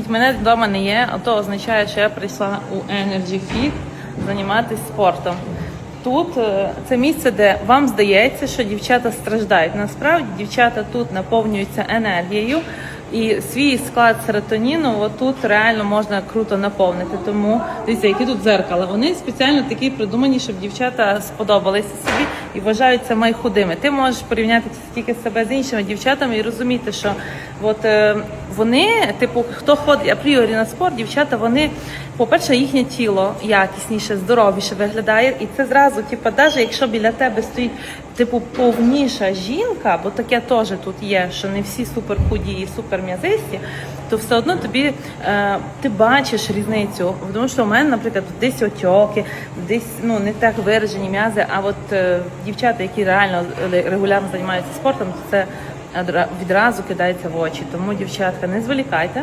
скільки мене вдома не є, а то означає, що я прийшла у Energy Fit займатися спортом. Тут е, це місце, де вам здається, що дівчата страждають. Насправді дівчата тут наповнюються енергією, і свій склад серотоніну отут реально можна круто наповнити. Тому дивіться, які тут дзеркала. Вони спеціально такі придумані, щоб дівчата сподобалися собі і вважаються майхудими. Ти можеш порівняти тільки себе з іншими дівчатами і розуміти, що от е, вони, типу, хто ходить апріорі на спорт, дівчата, вони, по-перше, їхнє тіло якісніше, здоровіше виглядає, і це зразу, типу, навіть якщо біля тебе стоїть типу повніша жінка, бо таке теж тут є, що не всі супер худі і супер м'язисті, то все одно тобі е, ти бачиш різницю. Тому що у мене, наприклад, десь отьоки, десь ну не так виражені м'язи. А от е, дівчата, які реально регулярно займаються спортом, то це відразу кидається в очі. Тому, дівчатка, не зволікайте.